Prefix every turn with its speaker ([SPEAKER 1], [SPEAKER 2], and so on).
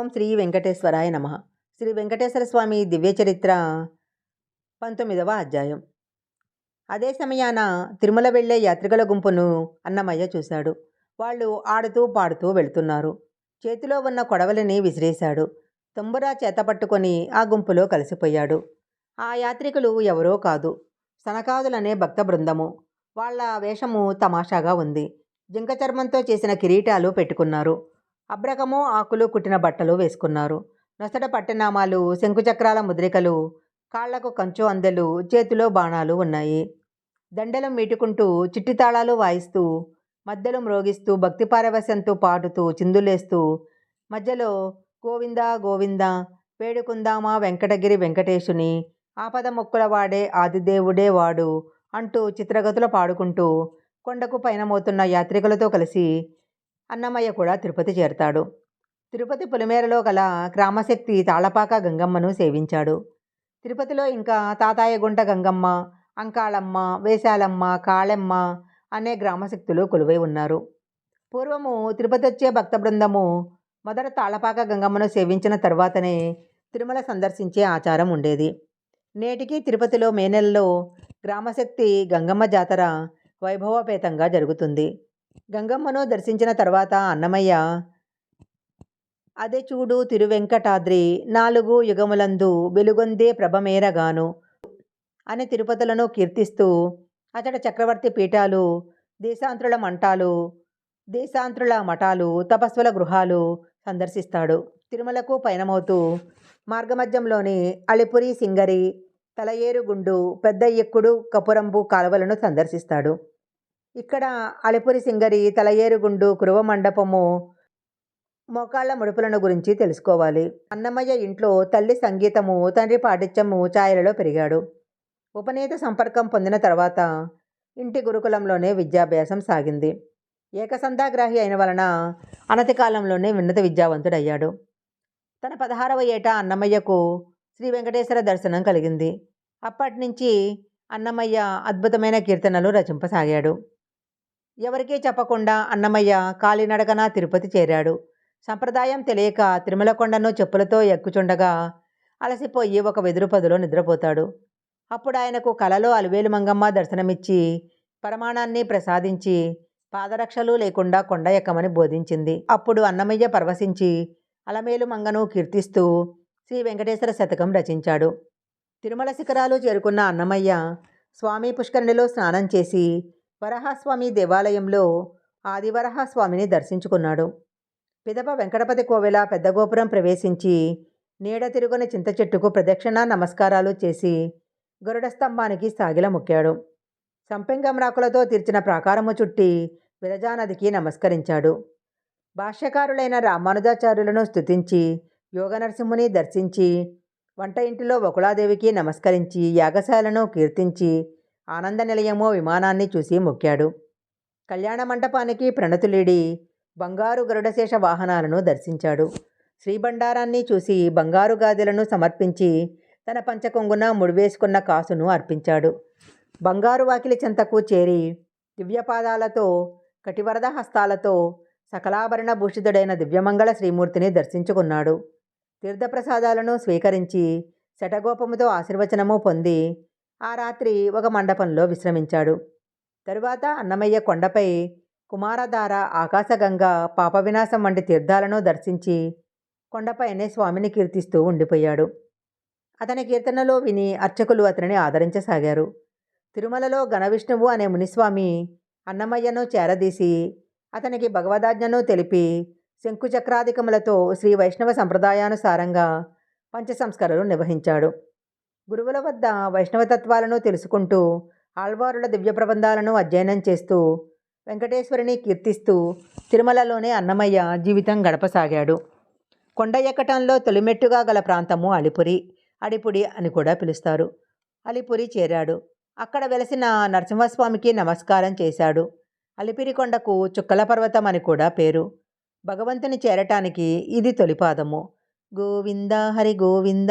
[SPEAKER 1] ఓం శ్రీ వెంకటేశ్వరాయ నమ. శ్రీ వెంకటేశ్వర స్వామి దివ్య చరిత్ర పంతొమ్మిదవ అధ్యాయం. అదే సమయాన తిరుమల వెళ్ళే యాత్రికుల గుంపును అన్నమయ్య చూశాడు. వాళ్ళు ఆడుతూ పాడుతూ వెళుతున్నారు. చేతిలో ఉన్న కొడవలిని విసిరేశాడు. తుంబురా చేత పట్టుకొని ఆ గుంపులో కలిసిపోయాడు. ఆ యాత్రికులు ఎవరో కాదు. సనకాదులనే భక్త బృందము. వాళ్ళ వేషము తమాషాగా ఉంది. జింక చర్మంతో చేసిన కిరీటాలు పెట్టుకున్నారు. అబ్రకము ఆకులు కుట్టిన బట్టలు వేసుకున్నారు. నొసట పట్టనామాలు శంకుచక్రాల ముద్రికలు కాళ్ళకు కంచు అందెలు చేతిలో బాణాలు ఉన్నాయి. దండలు మీటుకుంటూ చిట్టి తాళాలు వాయిస్తూ మధ్యలో మ్రోగిస్తూ భక్తి పారవశ్యంతో పాడుతూ చిందులేస్తూ మధ్యలో గోవింద గోవింద వేడుకుందామా వెంకటగిరి వెంకటేశుని ఆపద మొక్కుల వాడే ఆదిదేవుడే వాడు అంటూ చిత్రగతులు పాడుకుంటూ కొండకు పైనమవుతున్న యాత్రికులతో కలిసి అన్నమయ్య కూడా తిరుపతి చేరతాడు. తిరుపతి పులిమేరలో గల గ్రామశక్తి తాళపాక గంగమ్మను సేవించాడు. తిరుపతిలో ఇంకా తాతాయగుంట గంగమ్మ అంకాళమ్మ వేశాలమ్మ కాళెమ్మ అనే గ్రామశక్తులు కొలువై ఉన్నారు. పూర్వము తిరుపతి వచ్చే భక్త బృందము మొదట తాళపాక గంగమ్మను సేవించిన తర్వాతనే తిరుమల సందర్శించే ఆచారం ఉండేది. నేటికి తిరుపతిలో మే నెలలో గ్రామశక్తి గంగమ్మ జాతర వైభవపేతంగా జరుగుతుంది. గంగమ్మను దర్శించిన తర్వాత అన్నమయ్య అదే చూడు తిరువెంకటాద్రి నాలుగు యుగములందు వెలుగొందే ప్రభమేరగాను అని తిరుపతులను కీర్తిస్తూ అతడ చక్రవర్తి పీఠాలు దేశాంతరుల మంటాలు దేశాంతరుల మఠాలు తపస్సుల గృహాలు సందర్శిస్తాడు. తిరుమలకు పయనమవుతూ మార్గమధ్యంలోని అలిపురి సింగరి తలయేరుగుండు పెద్ద ఎక్కుడు కపురంబు కాలువలను సందర్శిస్తాడు. ఇక్కడ అలిపురి సింగరి తలయేరుగుండు కురువ మండపము మోకాళ్ళ ముడుపులను గురించి తెలుసుకోవాలి. అన్నమయ్య ఇంట్లో తల్లి సంగీతము తండ్రి పాటిత్యము ఛాయలలో పెరిగాడు. ఉపనీత సంపర్కం పొందిన తర్వాత ఇంటి గురుకులంలోనే విద్యాభ్యాసం సాగింది. ఏకసంధాగ్రాహి అయిన వలన అనతి కాలంలోనే విన్నత విద్యావంతుడయ్యాడు. తన పదహారవ ఏట అన్నమయ్యకు శ్రీ వెంకటేశ్వర దర్శనం కలిగింది. అప్పటి నుంచి అన్నమయ్య అద్భుతమైన కీర్తనలు రచింపసాగాడు. ఎవరికీ చెప్పకుండా అన్నమయ్య కాలినడకన తిరుపతి చేరాడు. సంప్రదాయం తెలియక తిరుమల కొండను చెప్పులతో ఎక్కుచుండగా అలసిపోయి ఒక వెదురు పదులో నిద్రపోతాడు. అప్పుడు ఆయనకు కలలో అలివేలు మంగమ్మ దర్శనమిచ్చి పరమాణాన్ని ప్రసాదించి పాదరక్షలు లేకుండా కొండ ఎక్కమని బోధించింది. అప్పుడు అన్నమయ్య పరవశించి అలమేలు మంగను కీర్తిస్తూ శ్రీ వెంకటేశ్వర శతకం రచించాడు. తిరుమల శిఖరాలు చేరుకున్న అన్నమయ్య స్వామి పుష్కరిణిలో స్నానం చేసి వరహస్వామి దేవాలయంలో ఆదివరహస్వామిని దర్శించుకున్నాడు. పిదప వెంకటపతి కోవెల పెద్ద గోపురం ప్రవేశించి నీడ తిరుగుని చింత చెట్టుకు ప్రదక్షిణ నమస్కారాలు చేసి గరుడ స్తంభానికి సాగిల ముక్కాడు. సంపెంగమ్రాకులతో తీర్చిన ప్రాకారము చుట్టి విరజానదికి నమస్కరించాడు. భాష్యకారులైన రామానుజాచార్యులను స్తుతించి యోగనరసింహుని దర్శించి వంట ఇంటిలో వకుళాదేవికి నమస్కరించి యాగశాలను కీర్తించి ఆనంద నిలయమో విమానాన్ని చూసి మొక్కాడు. కళ్యాణ మంటపానికి ప్రణతులేడి బంగారు గరుడశేష వాహనాలను దర్శించాడు. శ్రీబండారాన్ని చూసి బంగారు గాదెలను సమర్పించి తన పంచకొంగున ముడివేసుకున్న కాసును అర్పించాడు. బంగారు వాకిలి చెంతకు చేరి దివ్యపాదాలతో కటివరద హస్తాలతో సకలాభరణ భూషితుడైన దివ్యమంగళ శ్రీమూర్తిని దర్శించుకున్నాడు. తీర్థప్రసాదాలను స్వీకరించి శటగోపముతో ఆశీర్వచనము పొంది ఆ రాత్రి ఒక మండపంలో విశ్రమించాడు. తరువాత అన్నమయ్య కొండపై కుమారధార ఆకాశగంగ పాప వినాశం వంటి తీర్థాలను దర్శించి కొండపైనే స్వామిని కీర్తిస్తూ ఉండిపోయాడు. అతని కీర్తనలో విని అర్చకులు అతనిని ఆదరించసాగారు. తిరుమలలో ఘనవిష్ణువు అనే మునిస్వామి అన్నమయ్యను చేరదీసి అతనికి భగవదాజ్ఞను తెలిపి శంకుచక్రాధికములతో శ్రీ వైష్ణవ సంప్రదాయానుసారంగా పంచసంస్కరణలు నిర్వహించాడు. గురువుల వద్ద వైష్ణవతత్వాలను తెలుసుకుంటూ ఆళ్వారుల దివ్య ప్రబంధాలను అధ్యయనం చేస్తూ వెంకటేశ్వరిని కీర్తిస్తూ తిరుమలలోనే అన్నమయ్య జీవితం గడపసాగాడు. కొండ ఎక్కటంలో తొలిమెట్టుగా గల ప్రాంతము అలిపురి అడిపుడి అని కూడా పిలుస్తారు. అలిపురి చేరాడు. అక్కడ వెలసిన నరసింహస్వామికి నమస్కారం చేశాడు. అలిపిరి కొండకు చుక్కల పర్వతం అని కూడా పేరు. భగవంతుని చేరటానికి ఇది తొలిపాదము. గోవింద హరి గోవింద